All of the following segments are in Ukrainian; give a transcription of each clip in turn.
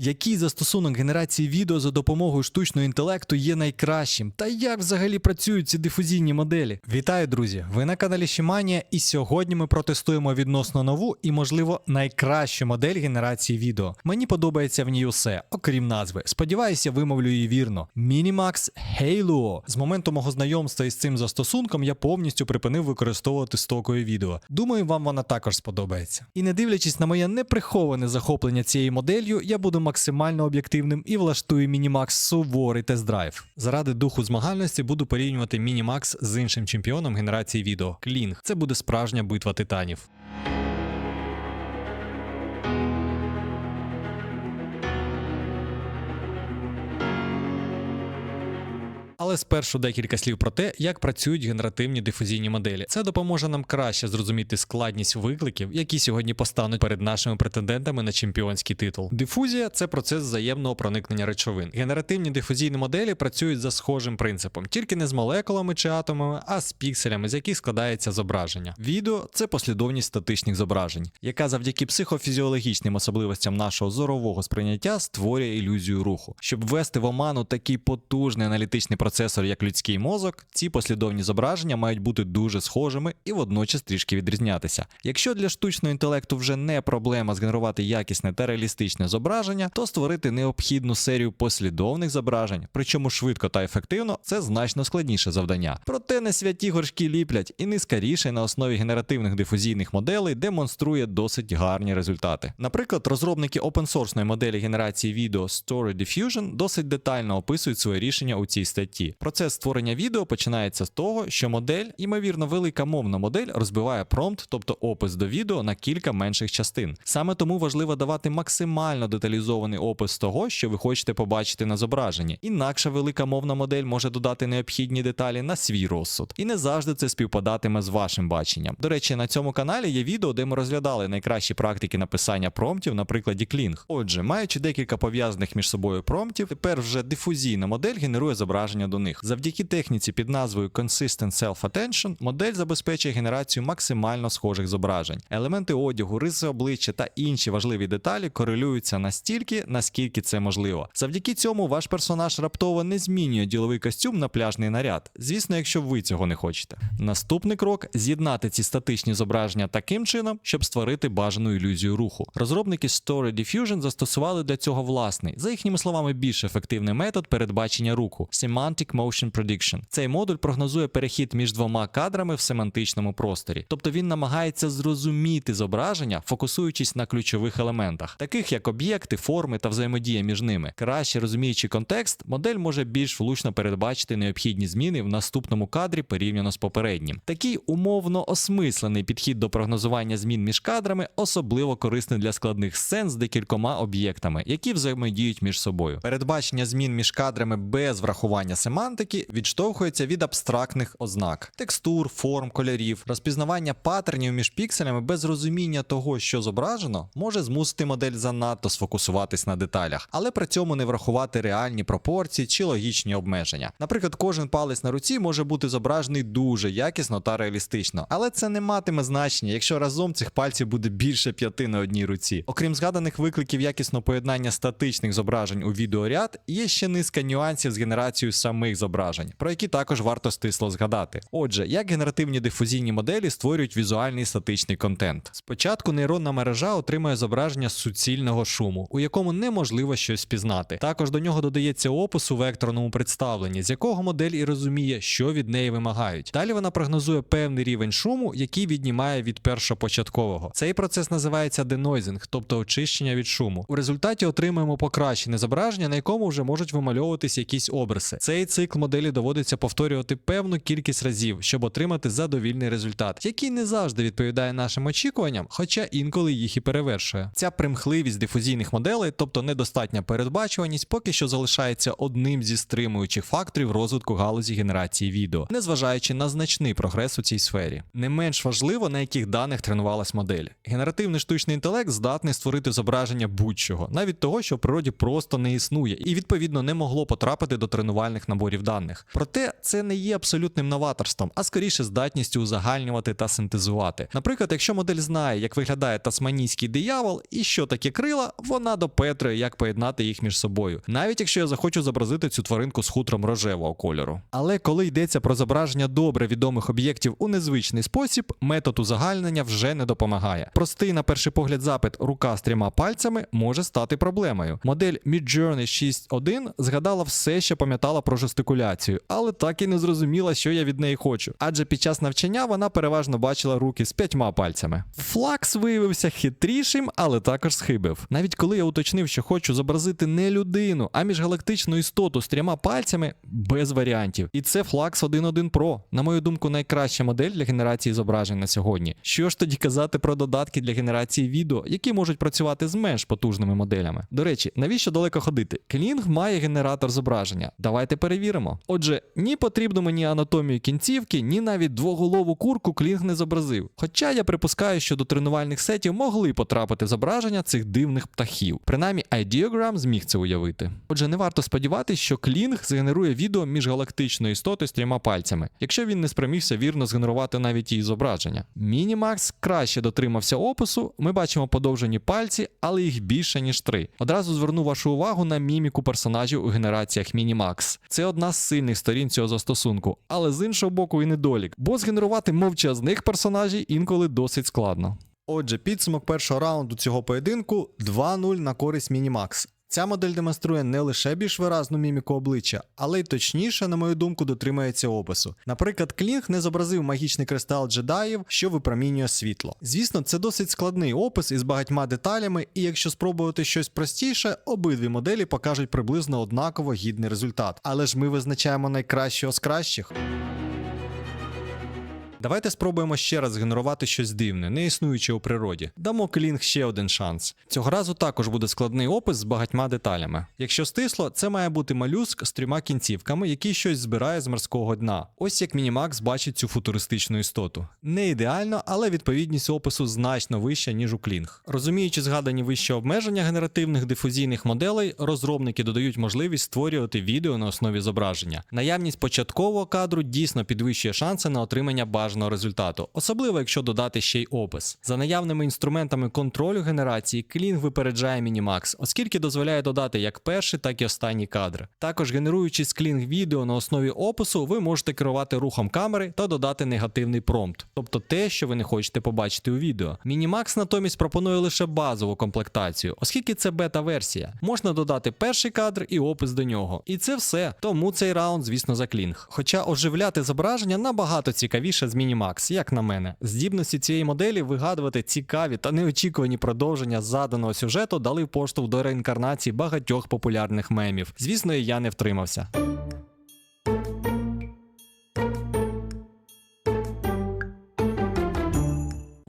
Який застосунок генерації відео за допомогою штучного інтелекту є найкращим? Та як взагалі працюють ці дифузійні моделі? Вітаю, друзі! Ви на каналі Шіманія, і сьогодні ми протестуємо відносно нову і, можливо, найкращу модель генерації відео. Мені подобається в ній усе, окрім назви. Сподіваюся, вимовлю її вірно. Minimax Halo. З моменту мого знайомства із цим застосунком я повністю припинив використовувати стокові відео. Думаю, вам вона також сподобається. І не дивлячись на моє неприховане захоплення цією моделлю, я буду максимально об'єктивним і влаштую Мінімакс суворий тест-драйв. Заради духу змагальності буду порівнювати Мінімакс з іншим чемпіоном генерації відео Клінг. Це буде справжня битва титанів. Але спершу декілька слів про те, як працюють генеративні дифузійні моделі. Це допоможе нам краще зрозуміти складність викликів, які сьогодні постануть перед нашими претендентами на чемпіонський титул. Дифузія це процес взаємного проникнення речовин. Генеративні дифузійні моделі працюють за схожим принципом, тільки не з молекулами чи атомами, а з пікселями, з яких складається зображення. Відео це послідовність статичних зображень, яка завдяки психофізіологічним особливостям нашого зорового сприйняття створює ілюзію руху. Щоб ввести в оману такий потужний аналітичний процесор, як людський мозок, ці послідовні зображення мають бути дуже схожими і водночас трішки відрізнятися. Якщо для штучного інтелекту вже не проблема згенерувати якісне та реалістичне зображення, то створити необхідну серію послідовних зображень, причому швидко та ефективно, це значно складніше завдання. Проте не святі горшки ліплять, і низка на основі генеративних дифузійних моделей демонструє досить гарні результати. Наприклад, розробники опенсорсної моделі генерації відео Story Diffusion досить детально описують своє рішення у цій статті. Процес створення відео починається з того, що модель, ймовірно, велика мовна модель, розбиває промпт, тобто опис до відео на кілька менших частин. Саме тому важливо давати максимально деталізований опис того, що ви хочете побачити на зображенні. Інакше велика мовна модель може додати необхідні деталі на свій розсуд, і не завжди це співпадатиме з вашим баченням. До речі, на цьому каналі є відео, де ми розглядали найкращі практики написання промптів на прикладі Kling. Отже, маючи декілька пов'язаних між собою промптів, тепер вже дифузійна модель генерує зображення до них. Завдяки техніці під назвою Consistent Self-Attention модель забезпечує генерацію максимально схожих зображень. Елементи одягу, риси обличчя та інші важливі деталі корелюються настільки, наскільки це можливо. Завдяки цьому ваш персонаж раптово не змінює діловий костюм на пляжний наряд. Звісно, якщо ви цього не хочете. Наступний крок з'єднати ці статичні зображення таким чином, щоб створити бажану ілюзію руху. Розробники Story Diffusion застосували для цього власний, за їхніми словами, більш ефективний метод передбачення руху Semantic Motion Prediction. Цей модуль прогнозує перехід між двома кадрами в семантичному просторі, тобто він намагається зрозуміти зображення, фокусуючись на ключових елементах, таких як об'єкти, форми та взаємодія між ними. Краще розуміючи контекст, модель може більш влучно передбачити необхідні зміни в наступному кадрі порівняно з попереднім. Такий умовно осмислений підхід до прогнозування змін між кадрами особливо корисний для складних сцен з декількома об'єктами, які взаємодіють між собою. Передбачення змін між кадрами без врахування семантики відштовхується від абстрактних ознак, текстур, форм, кольорів, розпізнавання паттернів між пікселями без розуміння того, що зображено, може змусити модель занадто сфокусуватись на деталях, але при цьому не врахувати реальні пропорції чи логічні обмеження. Наприклад, кожен палець на руці може бути зображений дуже якісно та реалістично, але це не матиме значення, якщо разом цих пальців буде більше п'яти на одній руці. Окрім згаданих викликів якісного поєднання статичних зображень у відеоряд, є ще низка нюансів з генерацією самих зображень, про які також варто стисло згадати. Отже, як генеративні дифузійні моделі створюють візуальний статичний контент. Спочатку нейронна мережа отримує зображення суцільного шуму, у якому неможливо щось пізнати. Також до нього додається опис у векторному представленні, з якого модель і розуміє, що від неї вимагають. Далі вона прогнозує певний рівень шуму, який віднімає від першопочаткового. Цей процес називається денойзинг, тобто очищення від шуму. У результаті отримуємо покращене зображення, на якому вже можуть вимальовуватись якісь обриси. Цей цикл моделі доводиться повторювати певну кількість разів, щоб отримати задовільний результат, який не завжди відповідає нашим очікуванням, хоча інколи їх і перевершує. Ця примхливість дифузійних моделей, тобто недостатня передбачуваність, поки що залишається одним зі стримуючих факторів розвитку галузі генерації відео, незважаючи на значний прогрес у цій сфері. Не менш важливо, на яких даних тренувалась модель. Генеративний штучний інтелект здатний створити зображення будь-чого, навіть того, що в природі просто не існує, і відповідно не могло потрапити до тренувальних намагань наборів даних. Проте це не є абсолютним новаторством, а скоріше здатністю узагальнювати та синтезувати. Наприклад, якщо модель знає, як виглядає тасманійський диявол і що таке крила, вона допетрує, як поєднати їх між собою, навіть якщо я захочу зобразити цю тваринку з хутром рожевого кольору. Але коли йдеться про зображення добре відомих об'єктів у незвичний спосіб, метод узагальнення вже не допомагає. Простий на перший погляд запит рука з трьома пальцями може стати проблемою. Модель Midjourney 6.1 згадала все, що пам'ятала про жестикуляцію, але так і не зрозуміла, що я від неї хочу. Адже під час навчання вона переважно бачила руки з п'ятьма пальцями. Флакс виявився хитрішим, але також схибив. Навіть коли я уточнив, що хочу зобразити не людину, а міжгалактичну істоту з трьома пальцями, без варіантів. І це Flax 1.1 Pro, на мою думку, найкраща модель для генерації зображень на сьогодні. Що ж тоді казати про додатки для генерації відео, які можуть працювати з менш потужними моделями? До речі, навіщо далеко ходити? Клінг має генератор зображення. Давайте перевіримо. Отже, ні потрібно мені анатомію кінцівки, ні навіть двоголову курку Клінг не зобразив. Хоча я припускаю, що до тренувальних сетів могли потрапити зображення цих дивних птахів. Принаймні, Ideogram зміг це уявити. Отже, не варто сподіватися, що Клінг згенерує відео міжгалактичної істоти з трьома пальцями, якщо він не спромігся вірно згенерувати навіть її зображення. Мінімакс краще дотримався опису. Ми бачимо подовжені пальці, але їх більше ніж три. Одразу зверну вашу увагу на міміку персонажів у генераціях Мінімакс. Це одна з сильних сторін цього застосунку, але з іншого боку і недолік, бо згенерувати мовчазних персонажів інколи досить складно. Отже, підсумок першого раунду цього поєдинку 2-0 на користь Мінімакс. Ця модель демонструє не лише більш виразну міміку обличчя, але й точніше, на мою думку, дотримується опису. Наприклад, Клінг не зобразив магічний кристал джедаїв, що випромінює світло. Звісно, це досить складний опис із багатьма деталями, і якщо спробувати щось простіше, обидві моделі покажуть приблизно однаково гідний результат. Але ж ми визначаємо найкращого з кращих. Давайте спробуємо ще раз генерувати щось дивне, не існуюче у природі. Дамо Клінг ще один шанс. Цього разу також буде складний опис з багатьма деталями. Якщо стисло, це має бути малюск з трьома кінцівками, який щось збирає з морського дна. Ось як Мінімакс бачить цю футуристичну істоту. Не ідеально, але відповідність опису значно вища, ніж у Клінг. Розуміючи згадані вище обмеження генеративних дифузійних моделей, розробники додають можливість створювати відео на основі зображення. Наявність початкового кадру дійсно підвищує шанси на отримання бажаного результату, особливо якщо додати ще й опис. За наявними інструментами контролю генерації, Клінг випереджає Мінімакс, оскільки дозволяє додати як перший, так і останній кадр. Також генеруючи з Клінг відео на основі опису, ви можете керувати рухом камери та додати негативний промпт, тобто те, що ви не хочете побачити у відео. Мінімакс натомість пропонує лише базову комплектацію, оскільки це бета-версія. Можна додати перший кадр і опис до нього. І це все. Тому цей раунд, звісно, за Клінг. Хоча оживляти зображення набагато цікавіше з Мінімакс, як на мене. Здібності цієї моделі вигадувати цікаві та неочікувані продовження заданого сюжету дали поштовх до реінкарнації багатьох популярних мемів. Звісно, я не втримався.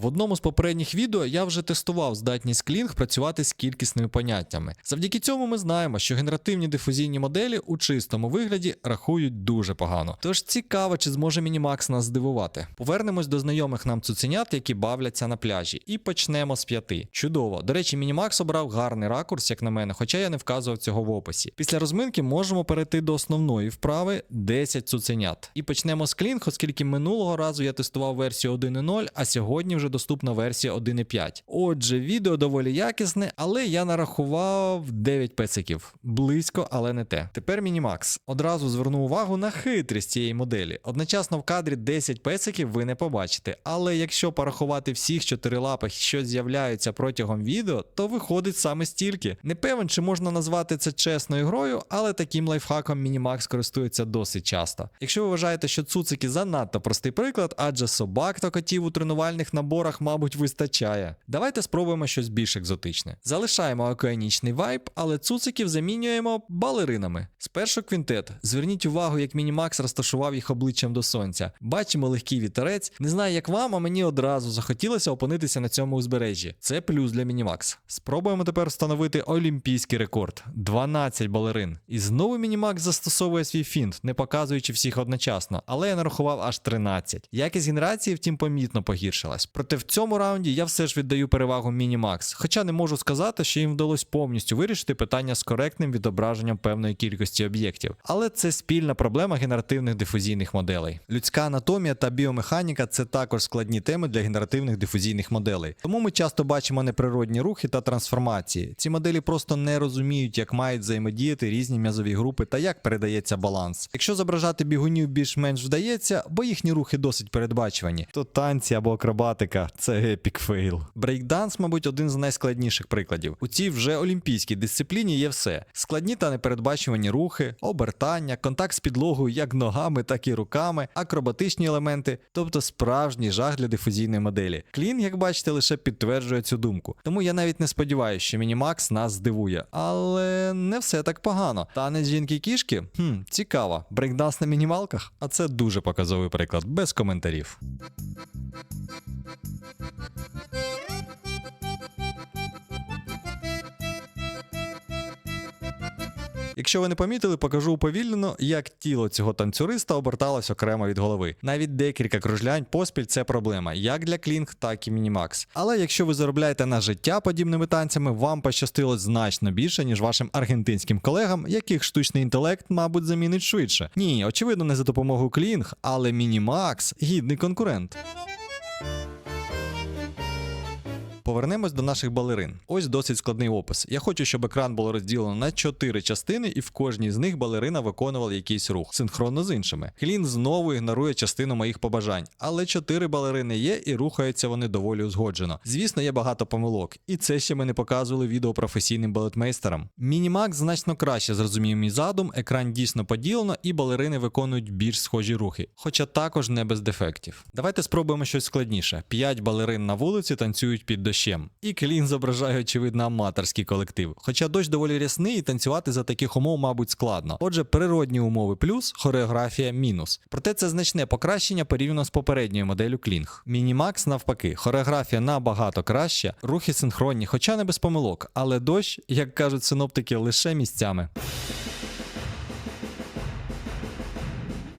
Одному з попередніх відео я вже тестував здатність Клінг працювати з кількісними поняттями. Завдяки цьому ми знаємо, що генеративні дифузійні моделі у чистому вигляді рахують дуже погано. Тож цікаво, чи зможе Мінімакс нас здивувати. Повернемось до знайомих нам цуценят, які бавляться на пляжі, і почнемо з п'яти. Чудово. До речі, Мінімакс обрав гарний ракурс, як на мене, хоча я не вказував цього в описі. Після розминки можемо перейти до основної вправи 10 цуценят. І почнемо з Клінг, оскільки минулого разу я тестував версію 1.0, а сьогодні вже доступна версія 1.5. Отже, відео доволі якісне, але я нарахував 9 песиків. Близько, але не те. Тепер Мінімакс. Одразу зверну увагу на хитрість цієї моделі. Одночасно в кадрі 10 песиків ви не побачите. Але якщо порахувати всіх чотирилапих, що з'являються протягом відео, то виходить саме стільки. Не певен, чи можна назвати це чесною грою, але таким лайфхаком Мінімакс користується досить часто. Якщо ви вважаєте, що цуцики занадто простий приклад, адже собак та котів у тренувальних наборах, мабуть, вистачає. Давайте спробуємо щось більш екзотичне. Залишаємо океанічний вайб, але цуциків замінюємо балеринами. Спершу квінтет. Зверніть увагу, як Мінімакс розташував їх обличчям до сонця. Бачимо легкий вітерець. Не знаю, як вам, а мені одразу захотілося опинитися на цьому узбережжі. Це плюс для Мінімакс. Спробуємо тепер встановити олімпійський рекорд 12 балерин. І знову Мінімакс застосовує свій фінт, не показуючи всіх одночасно, але я нарахував аж 13. Якість генерації, втім, помітно погіршилась. Проте в цьому раунді я все ж віддаю перевагу Minimax, хоча не можу сказати, що їм вдалося повністю вирішити питання з коректним відображенням певної кількості об'єктів. Але це спільна проблема генеративних дифузійних моделей. Людська анатомія та біомеханіка це також складні теми для генеративних дифузійних моделей. Тому ми часто бачимо неприродні рухи та трансформації. Ці моделі просто не розуміють, як мають взаємодіяти різні м'язові групи та як передається баланс. Якщо зображати бігунів більш-менш вдається, бо їхні рухи досить передбачувані, то танці або акробатика це епік фейл. Брейкданс, мабуть, один з найскладніших прикладів. У цій вже олімпійській дисципліні є все: складні та непередбачувані рухи, обертання, контакт з підлогою як ногами, так і руками, акробатичні елементи, тобто справжній жах для дифузійної моделі. Клін, як бачите, лише підтверджує цю думку. Тому я навіть не сподіваюся, що Мінімакс нас здивує. Але не все так погано. Танець жінки кішки? Хм, цікаво. Брейкданс на мінімалках? А це дуже показовий приклад, без коментарів. Якщо ви не помітили, покажу уповільнено, як тіло цього танцюриста оберталось окремо від голови. Навіть декілька кружлянь поспіль це проблема, як для Клінг, так і Мінімакс. Але якщо ви заробляєте на життя подібними танцями, вам пощастило значно більше, ніж вашим аргентинським колегам, яких штучний інтелект, мабуть, замінить швидше. Ні, очевидно, не за допомогою Клінг, але Мінімакс гідний конкурент. Повернемось до наших балерин. Ось досить складний опис. Я хочу, щоб екран було розділено на чотири частини, і в кожній з них балерина виконувала якийсь рух синхронно з іншими. Клін знову ігнорує частину моїх побажань, але чотири балерини є і рухаються вони доволі узгоджено. Звісно, є багато помилок, і це ще ми не показували відео професійним балетмейстерам. Мінімакс значно краще зрозумів мій задум, екран дійсно поділено, і балерини виконують більш схожі рухи, хоча також не без дефектів. Давайте спробуємо щось складніше: п'ять балерин на вулиці танцюють під дощем. І Клін зображає, очевидно, аматорський колектив. Хоча дощ доволі рясний, і танцювати за таких умов, мабуть, складно. Отже, природні умови плюс, хореографія мінус. Проте це значне покращення порівняно з попередньою моделлю Клінг. Мінімакс навпаки, хореографія набагато краща, рухи синхронні, хоча не без помилок, але дощ, як кажуть синоптики, лише місцями.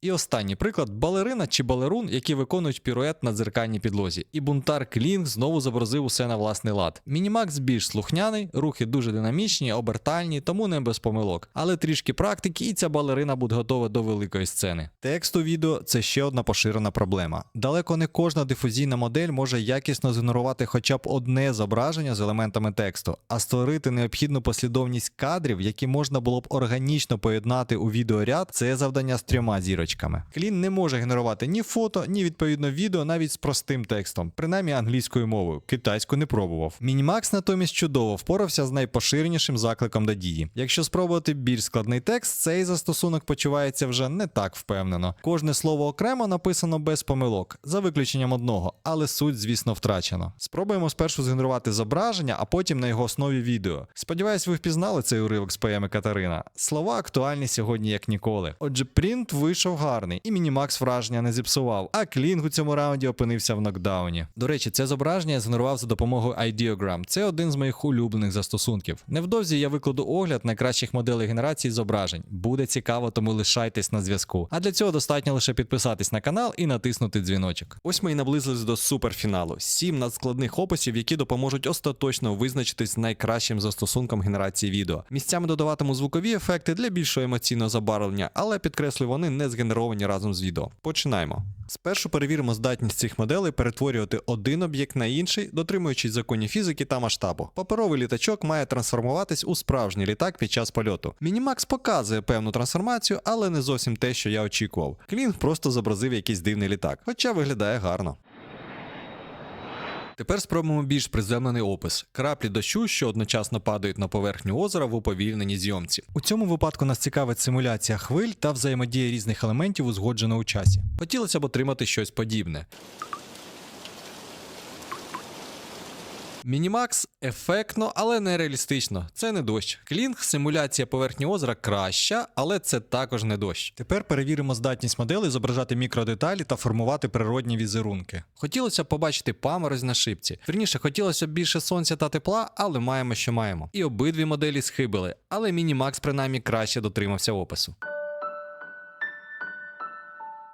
І останній приклад балерина чи балерун, які виконують пірует на дзеркальній підлозі. І бунтар Клінг знову зобразив усе на власний лад. Мінімакс більш слухняний, рухи дуже динамічні, обертальні, тому не без помилок. Але трішки практики, і ця балерина буде готова до великої сцени. Текст у відео це ще одна поширена проблема. Далеко не кожна дифузійна модель може якісно згенерувати хоча б одне зображення з елементами тексту, а створити необхідну послідовність кадрів, які можна було б органічно поєднати у відеоряд, це завдання з трьома зірочками. Клін не може генерувати ні фото, ні відповідно відео навіть з простим текстом, принаймні англійською мовою. Китайську не пробував. Мінімакс натомість чудово впорався з найпоширенішим закликом до дії. Якщо спробувати більш складний текст, цей застосунок почувається вже не так впевнено. Кожне слово окремо написано без помилок, за виключенням одного, але суть, звісно, втрачено. Спробуємо спершу згенерувати зображення, а потім на його основі відео. Сподіваюсь, ви впізнали цей уривок з поеми Катерина. Слова актуальні сьогодні як ніколи. Отже, принт вийшов гарний, і Мінімакс враження не зіпсував, а Клінг у цьому раунді опинився в нокдауні. До речі, це зображення я згенерував за допомогою Ideogram. Це один з моїх улюблених застосунків. Невдовзі я викладу огляд найкращих моделей генерації зображень. Буде цікаво, тому лишайтесь на зв'язку. А для цього достатньо лише підписатись на канал і натиснути дзвіночок. Ось ми і наблизились до суперфіналу. Сім надскладних описів, які допоможуть остаточно визначитись найкращим застосунком генерації відео. Місцями додаватиму звукові ефекти для більшого емоційного забарвлення, але підкреслю, вони не згенеровані разом з відео. Починаємо. Спершу перевіримо здатність цих моделей перетворювати один об'єкт на інший, дотримуючись законів фізики та масштабу. Паперовий літачок має трансформуватись у справжній літак під час польоту. Мінімакс показує певну трансформацію, але не зовсім те, що я очікував. Клінг просто зобразив якийсь дивний літак, хоча виглядає гарно. Тепер спробуємо більш приземлений опис: краплі дощу, що одночасно падають на поверхню озера в уповільненій зйомці. У цьому випадку нас цікавить симуляція хвиль та взаємодія різних елементів узгоджено у часі. Хотілося б отримати щось подібне. Мінімакс ефектно, але не реалістично. Це не дощ. Клінг, симуляція поверхні озера краща, але це також не дощ. Тепер перевіримо здатність моделі зображати мікродеталі та формувати природні візерунки. Хотілося б побачити паморозь на шипці. Вірніше, хотілося б більше сонця та тепла, але маємо, що маємо. І обидві моделі схибили, але Мінімакс принаймні краще дотримався опису.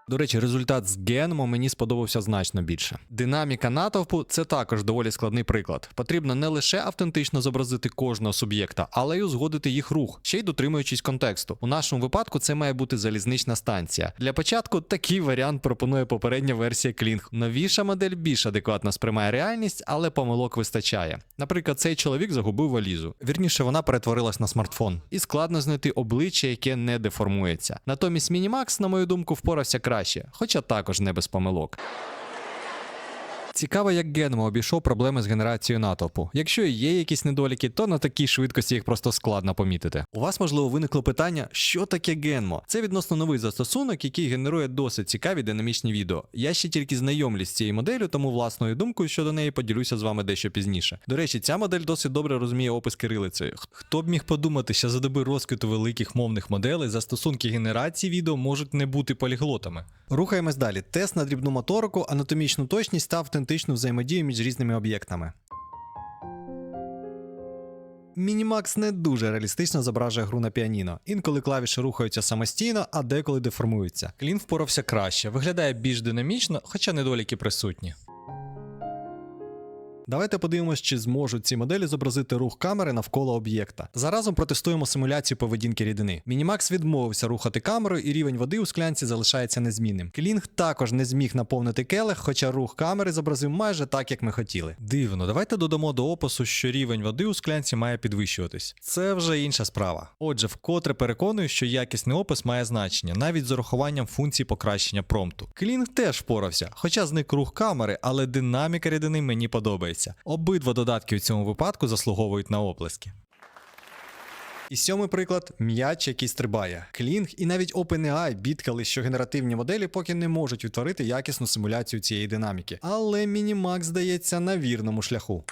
До речі, результат з Генмо мені сподобався значно більше. Динаміка натовпу це також доволі складний приклад. Потрібно не лише автентично зобразити кожного суб'єкта, але й узгодити їх рух, ще й дотримуючись контексту. У нашому випадку це має бути залізнична станція. Для початку такий варіант пропонує попередня версія Kling. Новіша модель більш адекватно сприймає реальність, але помилок вистачає. Наприклад, цей чоловік загубив валізу. Вірніше, вона перетворилась на смартфон, і складно знайти обличчя, яке не деформується. Натомість Мінімакс, на мою думку, впорався краще, хоча також не без помилок. Цікаво, як Генмо обійшов проблеми з генерацією натовпу. Якщо і є якісь недоліки, то на такій швидкості їх просто складно помітити. У вас можливо виникло питання, що таке Генмо? Це відносно новий застосунок, який генерує досить цікаві динамічні відео. Я ще тільки знайомлюсь з цією моделлю, тому власною думкою щодо неї поділюся з вами дещо пізніше. До речі, ця модель досить добре розуміє опис кирилицею. Хто б міг подумати, що за доби розквіту великих мовних моделей застосунки генерації відео можуть не бути поліглотами. Рухаємось далі. Тест на дрібну моторику, анатомічну точність та автентичну взаємодію між різними об'єктами. Мінімакс не дуже реалістично зображує гру на піаніно. Інколи клавіші рухаються самостійно, а деколи деформуються. Клін впорався краще, виглядає більш динамічно, хоча недоліки присутні. Давайте подивимось, чи зможуть ці моделі зобразити рух камери навколо об'єкта. Заразом протестуємо симуляцію поведінки рідини. Мінімакс відмовився рухати камерою, і рівень води у склянці залишається незмінним. Клінг також не зміг наповнити келих, хоча рух камери зобразив майже так, як ми хотіли. Дивно, давайте додамо до опису, що рівень води у склянці має підвищуватись. Це вже інша справа. Отже, вкотре переконую, що якісний опис має значення, навіть з урахуванням функції покращення промпту. Клінг теж впорався, хоча зник рух камери, але динаміка рідини мені подобається. Обидва додатки у цьому випадку заслуговують на оплески. І сьомий приклад м'яч, який стрибає. Клінг і навіть OpenAI бідкали, що генеративні моделі поки не можуть утворити якісну симуляцію цієї динаміки. Але Мінімак здається на вірному шляху.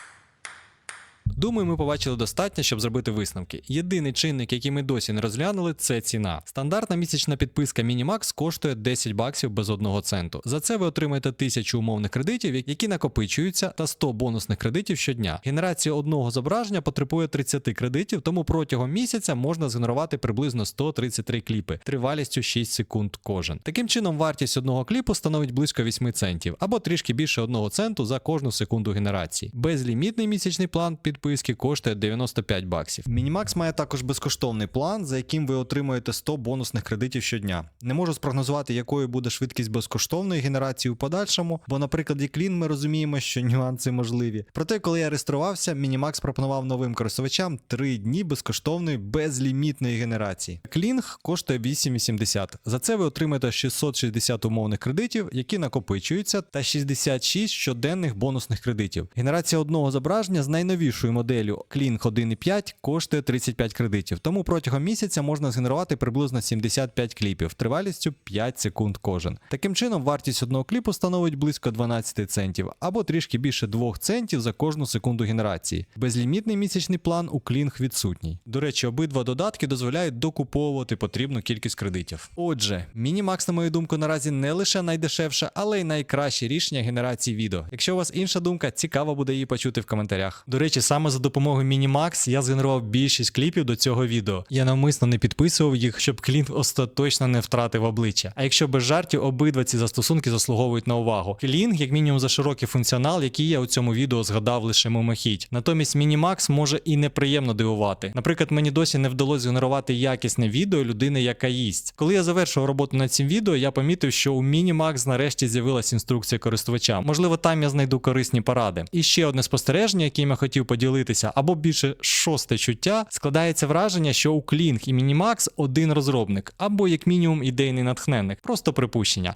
Думаю, ми побачили достатньо, щоб зробити висновки. Єдиний чинник, який ми досі не розглянули, це ціна. Стандартна місячна підписка Minimax коштує 10 баксів без одного центу. За це ви отримаєте 1000 умовних кредитів, які накопичуються, та 100 бонусних кредитів щодня. Генерація одного зображення потребує 30 кредитів, тому протягом місяця можна згенерувати приблизно 133 кліпи тривалістю 6 секунд кожен. Таким чином, вартість одного кліпу становить близько 8 центів або трішки більше 1 центу за кожну секунду генерації. Безлімітний місячний план підписки коштує 95 баксів. Мінімакс має також безкоштовний план, за яким ви отримуєте 100 бонусних кредитів щодня. Не можу спрогнозувати, якою буде швидкість безкоштовної генерації у подальшому, бо на прикладі Клін ми розуміємо, що нюанси можливі. Проте, коли я реєструвався, Мінімакс пропонував новим користувачам 3 дні безкоштовної безлімітної генерації. Клінг коштує 8,80. За це ви отримаєте 660 умовних кредитів, які накопичуються, та 66 щоденних бонусних кредитів. Генерація одного зображення з найновішою моделлю Kling 1.5 коштує 35 кредитів. Тому протягом місяця можна згенерувати приблизно 75 кліпів тривалістю 5 секунд кожен. Таким чином, вартість одного кліпу становить близько 12 центів або трішки більше 2 центів за кожну секунду генерації. Безлімітний місячний план у Kling відсутній. До речі, обидва додатки дозволяють докуповувати потрібну кількість кредитів. Отже, Мінімакс, на мою думку, наразі не лише найдешевше, але й найкраще рішення генерації відео. Якщо у вас інша думка, цікаво буде її почути в коментарях. До речі, саме за допомогою Мінімакс я згенерував більшість кліпів до цього відео. Я навмисно не підписував їх, щоб клінт остаточно не втратив обличчя. А якщо без жартів, обидва ці застосунки заслуговують на увагу. Клінг, як мінімум, за широкий функціонал, який я у цьому відео згадав лише мимохідь. Натомість Мінімакс може і неприємно дивувати. Наприклад, мені досі не вдалося згенерувати якісне відео людини, яка їсть. Коли я завершив роботу над цим відео, я помітив, що у Мінімакс нарешті з'явилась інструкція користувача. Можливо, там я знайду корисні поради. І ще одне спостереження, яким я хотів поділитися, або більше шосте чуття, складається враження, що у Клінг і Мінімакс один розробник, або як мінімум ідейний натхненник, просто припущення.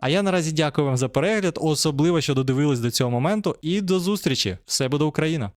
А я наразі дякую вам за перегляд, особливо що додивились до цього моменту, і до зустрічі! Все буде Україна!